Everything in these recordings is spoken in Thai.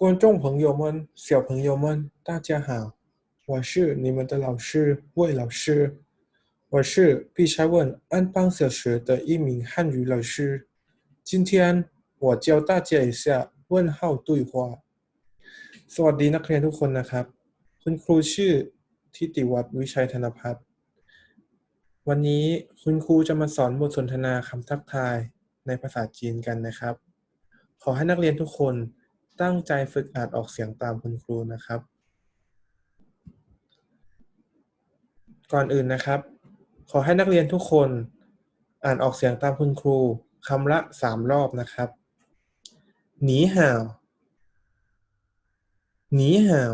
观众朋友们、小朋友们，大家好，我是你们的老师魏老师，我是必须问安邦小学的一名汉语老师。今天我教大家一下问号对话。สวัสดีนักเรียนทุกคนนะครับ คุณครูชื่อทิติวัฒน์วิชัยธนพัฒน์วันนี้คุณครูจะมาสอนบทสนทนาคำทักทายในภาษาจีนกันนะครับ ขอให้นักเรียนทุกคน ตั้งใจฝึกอ่านออกเสียงตามคุณครูนะครับ ก่อนอื่นนะครับ ขอให้นักเรียนทุกคนอ่านออกเสียงตามคุณครูคำละสามรอบนะครับ หนีห่าว หนีห่าว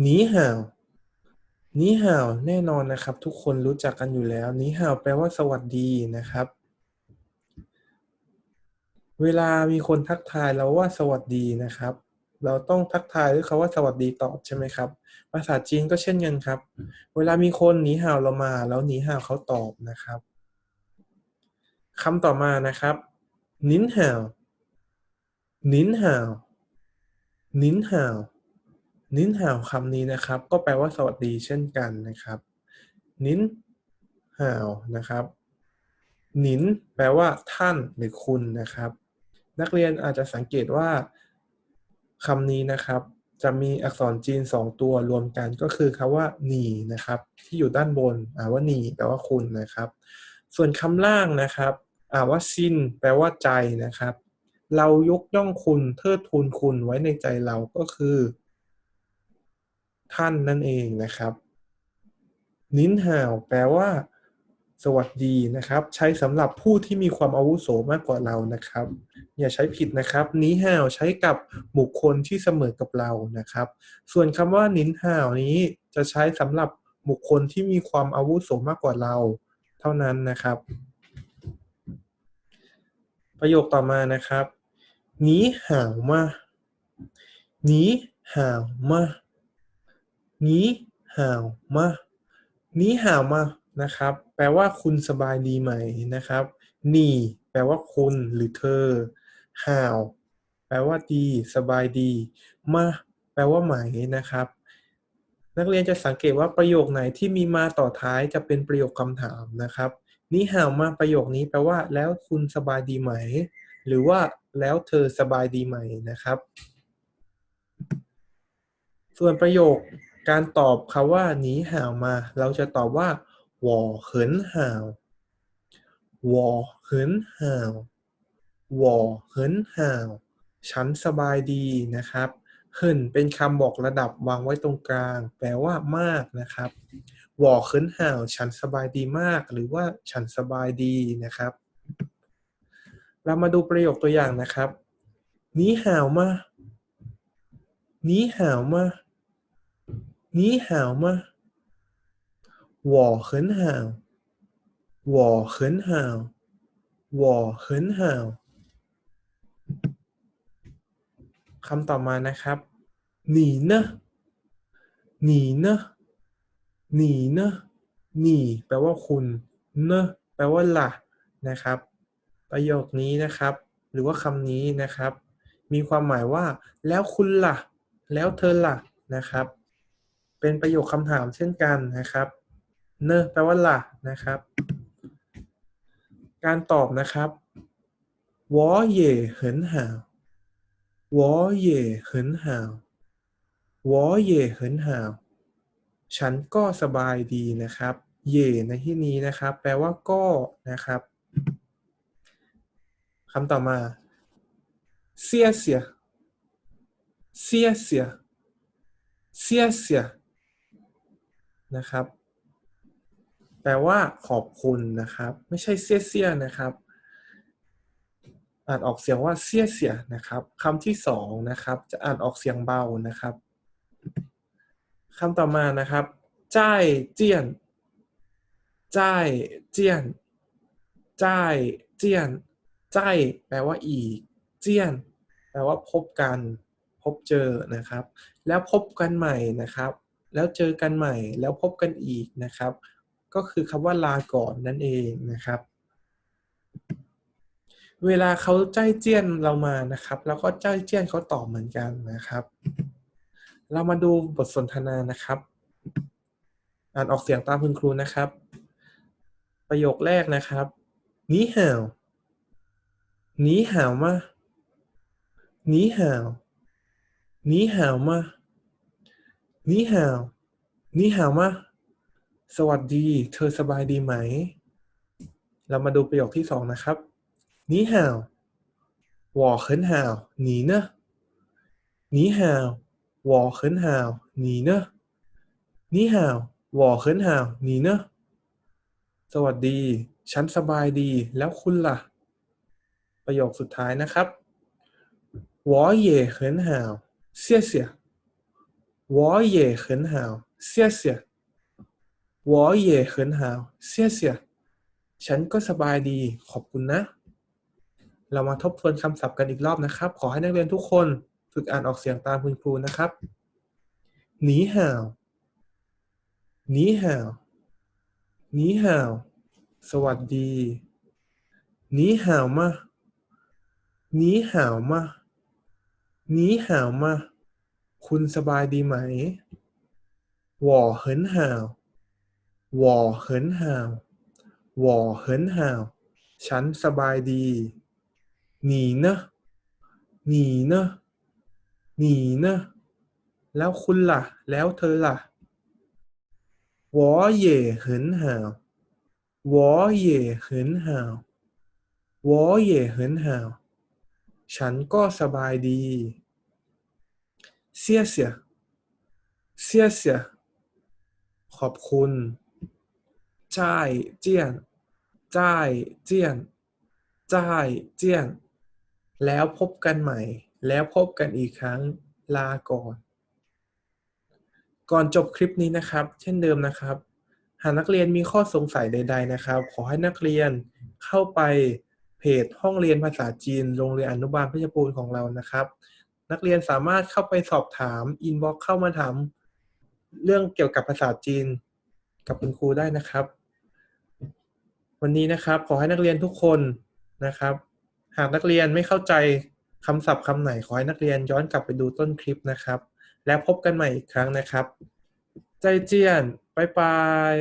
หนีห่าว หนีห่าวแน่นอนนะครับ ทุกคนรู้จักกันอยู่แล้ว หนีห่าวแปลว่าสวัสดีนะครับ เวลามีคนทักทายเราว่าสวัสดีนะครับ เราต้องทักทายด้วยคำว่าสวัสดีตอบใช่ไหมครับ ภาษาจีนก็เช่นกันครับ เวลามีคนหนีห่าวเรามาแล้วหนีห่าวเขาตอบนะครับคำต่อมานะครับนินห่าวนินห่าวนินห่าวนินห่าวคำนี้นะครับ ก็แปลว่าสวัสดีเช่นกันนะครับนินห่าวนะครับนินแปลว่าท่านหรือคุณนะครับ นักเรียนอาจจะสังเกตว่าคำนี้นะครับ จะมีอักษรจีนสองตัวรวมกันก็คือคำว่าหนีนะครับ ที่อยู่ด้านบนอ่าว่าหนีแปลว่าคุณนะครับ ส่วนคำล่างนะครับอ่าว่าซินแปลว่าใจนะครับ เรายกย่องคุณเทิดทูนคุณไว้ในใจเราก็คือ ท่านนั่นเองนะครับ นินห่าวแปลว่า สวัสดีนะครับ ใช้สำหรับผู้ที่มีความอาวุโสมากกว่าเรานะครับ อย่าใช้ผิดนะครับนิห่าวใช้กับบุคคลที่เสมอกับเรานะครับ ส่วนคำว่านินห่าวนี้จะใช้สำหรับบุคคลที่มีความอาวุโสมากกว่าเรา เท่านั้นนะครับ ประโยคต่อมานะครับหนีห่าวมาหนีห่าวมาหนีห่าวมาหนีห่าวมา นะครับ แปลว่าคุณสบายดีไหมนะครับหนีแปลว่าคุณหรือเธอห่าวแปลว่าดี สบายดีมาแปลว่าไหมนะครับ นักเรียนจะสังเกตว่าประโยคไหนที่มีมาต่อท้ายจะเป็นประโยคคำถามนะครับนี่ห่าวมาประโยคนี้แปลว่า แล้วคุณสบายดีไหม หรือว่าแล้วเธอสบายดีไหมนะครับ ส่วนประโยคการตอบคาว่าหนีห่าวมา เราจะตอบว่า วอเหินห่าววอเหินห่าววอเหินห่าวฉันสบายดีนะครับเหินเป็นคำบอกระดับวางไว้ตรงกลาง แปลว่ามากนะครับวอเขินห่าว ฉันสบายดีมาก หรือว่าฉันสบายดีนะครับ เรามาดูประโยคตัวอย่างนะครับนี้ห่าวมานี้ห่าวมานี้ห่าวมา 我很好我很好我很好คำต่อมานะครับ你呢你呢你呢你แปลว่าคุณเนอะแปลว่าล่ะนะครับ ประโยคนี้นะครับ หรือว่าคำนี้นะครับ มีความหมายว่า แล้วคุณล่ะ แล้วเธอล่ะนะครับ เป็นประโยคคำถามเช่นกันนะครับ เนอแปลว่าล่ะนะครับ การตอบนะครับวอเย่เหินหาวอเย่เหินหาวอเย่เหินหาวฉันก็สบายดีนะครับ เย่ในที่นี้นะครับ แปลว่าก็นะครับคำต่อมาเสียเสียเสียเสียเสียเสียนะครับ แปลว่าขอบคุณนะครับ ไม่ใช่เสียเสียนะครับอ่านออกเสียงว่าเสียเสียนะครับคำที่สองนะครับ จะอ่านออกเสียงเบานะครับคำต่อมานะครับจ่ายเจียนจ่ายเจียนจ่ายเจียนจ่ายแปลว่าอีก เจียน แปลว่าพบกัน พบเจอนะครับ แล้วพบกันใหม่นะครับ แล้วเจอกันใหม่ แล้วพบกันอีกนะครับ ก็คือคำว่าลาก่อนนั่นเองนะครับ เวลาเขาใจเจี้ยนเรามานะครับ แล้วก็ใจเจี้ยนเขาตอบเหมือนกันนะครับ เรามาดูบทสนทนานะครับ อ่านออกเสียงตามคุณครูนะครับ ประโยคแรกนะครับหนีห่าวหนีห่าวมาหนีห่าวหนีห่าวมาหนีห่าวหนีห่าวมา สวัสดี เธอสบายดีไหม เรามาดูประโยคที่สองนะครับนี่ฮาววอเขินฮาวหนีเนอะนี่ฮาววอเขินฮาวหนีเนอะนี่ฮาววอเขินฮาวหนีเนอะสวัสดี ฉันสบายดีแล้วคุณล่ะ ประโยคสุดท้ายนะครับวอเย่เขินฮาวเสียเสียวอเย่เขินฮาวเสียเสีย วอเย่เขินหาวเสียเสียฉันก็สบายดีขอบคุณนะ เรามาทบทวนคำศัพท์กันอีกรอบนะครับ ขอให้นักเรียนทุกคนฝึกอ่านออกเสียงตามคุณครูนะครับหนีห่าวหนีห่าวหนีห่าวสวัสดีหนีห่าวมาหนีห่าวมาหนีห่าวมาคุณสบายดีไหมวอเหินห่าว วอเหินหาววอเหินหาวฉันสบายดีหนีเนอะหนีเนะหนีเนะแล้วคุณล่ะ แล้วเธอล่ะวอเย่เหินหาววอเย่เหินหาววอเย่เหินหาวฉันก็สบายดี เสียเสีย เสียเสีย ขอบคุณ จ่ายเจียนจ่ายเจียนจ่ายเจียน แล้วพบกันใหม่ แล้วพบกันอีกครั้งลาก่อน ก่อนจบคลิปนี้นะครับ เช่นเดิมนะครับ หากนักเรียนมีข้อสงสัยใด ๆนะครับ ขอให้นักเรียนเข้าไปเพจห้องเรียนภาษาจีน โรงเรียนอนุบาลเพชรบูรณ์ของเรานะครับ นักเรียนสามารถเข้าไปสอบถามอินบ็อกเข้ามาถามเรื่องเกี่ยวกับภาษาจีนกับคุณครูได้นะครับ วันนี้นะครับขอให้นักเรียนทุกคนนะครับ หากนักเรียนไม่เข้าใจคำศัพท์คำไหนขอให้นักเรียนย้อนกลับไปดูต้นคลิปนะครับ แล้วพบกันใหม่อีกครั้งนะครับ ใจเจียน บ๊ายบาย